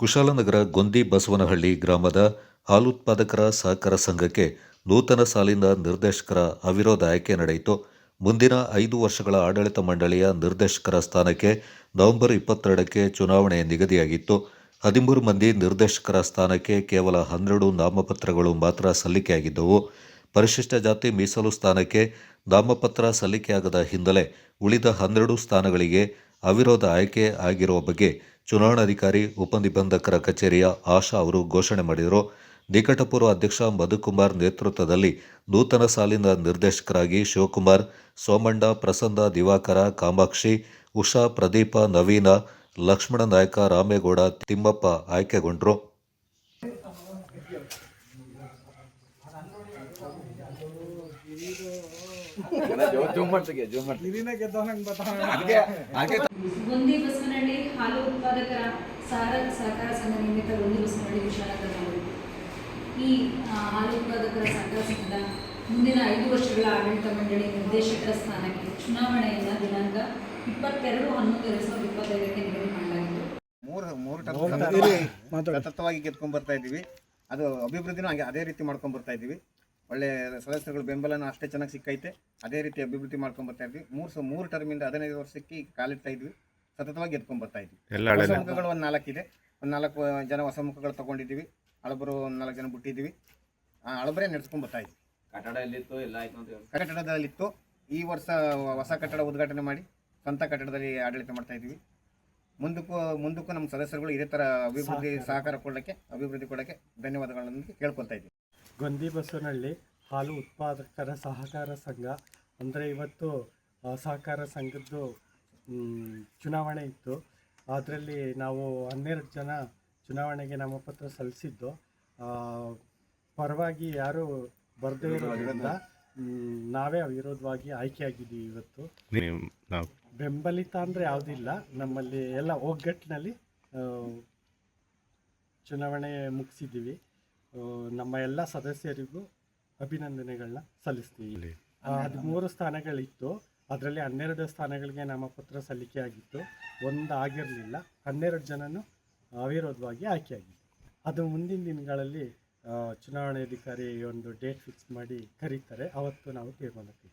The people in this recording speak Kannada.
ಕುಶಾಲನಗರ ಗೊಂದಿ ಬಸವನಹಳ್ಳಿ ಗ್ರಾಮದ ಹಾಲುತ್ಪಾದಕರ ಸಹಕಾರ ಸಂಘಕ್ಕೆ ನೂತನ ಸಾಲಿನ ನಿರ್ದೇಶಕರ ಅವಿರೋಧ ಆಯ್ಕೆ ನಡೆಯಿತು. ಮುಂದಿನ ಐದು ವರ್ಷಗಳ ಆಡಳಿತ ಮಂಡಳಿಯ ನಿರ್ದೇಶಕರ ಸ್ಥಾನಕ್ಕೆ ನವೆಂಬರ್ ಇಪ್ಪತ್ತೆರಡಕ್ಕೆ ಚುನಾವಣೆ ನಿಗದಿಯಾಗಿತ್ತು. ಹದಿಮೂರು ಮಂದಿ ನಿರ್ದೇಶಕರ ಸ್ಥಾನಕ್ಕೆ ಕೇವಲ ಹನ್ನೆರಡು ನಾಮಪತ್ರಗಳು ಮಾತ್ರ ಸಲ್ಲಿಕೆಯಾಗಿದ್ದವು. ಪರಿಶಿಷ್ಟ ಜಾತಿ ಮೀಸಲು ಸ್ಥಾನಕ್ಕೆ ನಾಮಪತ್ರ ಸಲ್ಲಿಕೆಯಾಗದ ಹಿನ್ನೆಲೆ ಉಳಿದ ಹನ್ನೆರಡು ಸ್ಥಾನಗಳಿಗೆ ಅವಿರೋಧ ಆಯ್ಕೆ ಆಗಿರುವ ಬಗ್ಗೆ ಚುನಾವಣಾಧಿಕಾರಿ ಉಪನಿಬಂಧಕರ ಕಚೇರಿಯ ಆಶಾ ಅವರು ಘೋಷಣೆ ಮಾಡಿದರು. ನಿಕಟಪೂರ್ವ ಅಧ್ಯಕ್ಷ ಮಧುಕುಮಾರ್ ನೇತೃತ್ವದಲ್ಲಿ ನೂತನ ಸಾಲಿನ ನಿರ್ದೇಶಕರಾಗಿ ಶಿವಕುಮಾರ್, ಸೋಮಣ್ಣ, ಪ್ರಸನ್ನ, ದಿವಾಕರ, ಕಾಮಾಕ್ಷಿ, ಉಷಾ, ಪ್ರದೀಪ, ನವೀನ, ಲಕ್ಷ್ಮಣ ನಾಯಕ, ರಾಮೇಗೌಡ, ತಿಮ್ಮಪ್ಪ ಆಯ್ಕೆಗೊಂಡರು. ಗೊಂದಿ ಬಸವನಹಳ್ಳಿ ಹಾಲು ಉತ್ಪಾದಕರ ಸಹಕಾರ ಸಹಕಾರ ಸಂಘ ನಿಮಿತ್ತ ಬುಂದಿ ಬಸವನಹಳ್ಳಿ ವಿಶಾಲನಗರದಲ್ಲಿ ಈ ಹಾಲು ಉತ್ಪಾದಕರ ಸಹಕಾರ ಸಂಘದ ಮುಂದಿನ ಐದು ವರ್ಷಗಳ ಆಡಳಿತ ಮಂಡಳಿ ನಿರ್ದೇಶಕರ ಸ್ಥಾನಕ್ಕೆ ಚುನಾವಣೆಯನ್ನು ದಿನಾಂಕ ಇಪ್ಪತ್ತೆರಡು ಹನ್ನೊಂದು ಎರಡು ಸಾವಿರದ ಇಪ್ಪತ್ತೈದಕ್ಕೆ ನಿಗದಿ ಮಾಡಲಾಗಿತ್ತು. ಮೂರು ಮೂರು ಟರ್ಮ್ ಸತತವಾಗಿ ಗೆದ್ಕೊಂಡ್ ಬರ್ತಾ ಇದ್ದೀವಿ. ಅದು ಅಭಿವೃದ್ಧಿನೂ ಹಾಗೆ ಅದೇ ರೀತಿ ಮಾಡ್ಕೊಂಡ್ ಬರ್ತಾ ಇದ್ದೀವಿ. ಒಳ್ಳೆ ಸದಸ್ಯರುಗಳು ಬೆಂಬಲನೂ ಅಷ್ಟೇ ಚೆನ್ನಾಗಿ ಸಿಕ್ಕೈತೆ. ಅದೇ ರೀತಿ ಅಭಿವೃದ್ಧಿ ಮಾಡ್ಕೊಂಡು ಬರ್ತಾ ಇದ್ವಿ. ಮೂರು ಸೊ ಮೂರು ಟರ್ಮಿಂದ ಹದಿನೈದು ವರ್ಷಕ್ಕೆ ಈಗ ಕಾಲಿಡ್ತಾ ಇದ್ವಿ. ಸತತವಾಗಿ ಎತ್ಕೊಂಡು ಬರ್ತಾ ಇದ್ವಿ. ಹೊಸ ಮುಖಗಳು ಒಂದು ನಾಲ್ಕಿದೆ. ಒಂದು ನಾಲ್ಕು ಜನ ಹೊಸ ಮುಖಗಳು ತಗೊಂಡಿದ್ದೀವಿ. ಹಳಬರು ಒಂದು ನಾಲ್ಕು ಜನ ಬಿಟ್ಟಿದ್ದೀವಿ. ಆ, ಹಳಬರೇ ನಡೆಸ್ಕೊಂಡ್ ಬರ್ತಾ ಇದ್ವಿ. ಕಟ್ಟಡದಲ್ಲಿತ್ತು. ಈ ವರ್ಷ ಹೊಸ ಕಟ್ಟಡ ಉದ್ಘಾಟನೆ ಮಾಡಿ ಸ್ವಂತ ಕಟ್ಟಡದಲ್ಲಿ ಆಡಳಿತ ಮಾಡ್ತಾ ಇದ್ವಿ ಮುಂದಕ್ಕೂ ಮುಂದಕ್ಕೂ ನಮ್ಮ ಸದಸ್ಯರುಗಳು ಇದೇ ಥರ ಅಭಿವೃದ್ಧಿ ಸಹಕಾರ. ಕೊಡೋಕ್ಕೆ ಅಭಿವೃದ್ಧಿ ಕೊಡೋಕ್ಕೆ ಧನ್ಯವಾದಗಳನ್ನು ಕೇಳ್ಕೊಳ್ತಾ ಇದ್ದೀವಿ. ಗೊಂದಿ ಬಸವನಹಳ್ಳಿ ಹಾಲು ಉತ್ಪಾದಕರ ಸಹಕಾರ ಸಂಘ. ಅಂದರೆ ಇವತ್ತು ಸಹಕಾರ ಸಂಘದ್ದು ಚುನಾವಣೆ ಇತ್ತು. ಅದರಲ್ಲಿ ನಾವು ಹನ್ನೆರಡು ಜನ ಚುನಾವಣೆಗೆ ನಾಮಪತ್ರ ಸಲ್ಲಿಸಿದ್ದು. ಆ, ಪರವಾಗಿ ಯಾರು ಬರದೇ ಇರೋದ್ರಿಂದ ನಾವೇ ಅವಿರೋಧವಾಗಿ ಆಯ್ಕೆಯಾಗಿದ್ದೀವಿ ಇವತ್ತು. ಬೆಂಬಲಿತ ಅಂದರೆ ಯಾವುದಿಲ್ಲ. ನಮ್ಮಲ್ಲಿ ಎಲ್ಲ ಒಗ್ಗಟ್ಟಿನಲ್ಲಿ ಚುನಾವಣೆ ಮುಗಿಸಿದ್ದೀವಿ. ನಮ್ಮ ಎಲ್ಲ ಸದಸ್ಯರಿಗೂ ಅಭಿನಂದನೆಗಳನ್ನ ಸಲ್ಲಿಸ್ತೀವಿ. ಹದಿಮೂರು ಸ್ಥಾನಗಳಿತ್ತು. ಅದರಲ್ಲಿ ಹನ್ನೆರಡು ಸ್ಥಾನಗಳಿಗೆ ನಾಮಪತ್ರ ಸಲ್ಲಿಕೆ ಆಗಿತ್ತು. ಒಂದು ಆಗಿರಲಿಲ್ಲ. ಹನ್ನೆರಡು ಜನನು ಅವಿರೋಧವಾಗಿ ಆಯ್ಕೆಯಾಗಿತ್ತು ಅದು ಮುಂದಿನ ದಿನಗಳಲ್ಲಿ ಚುನಾವಣಾಧಿಕಾರಿ ಒಂದು ಡೇಟ್ ಫಿಕ್ಸ್ ಮಾಡಿ ಕರೀತಾರೆ. ಅವತ್ತು ನಾವು ತೀರ್ಮಾನಕ್ಕೆ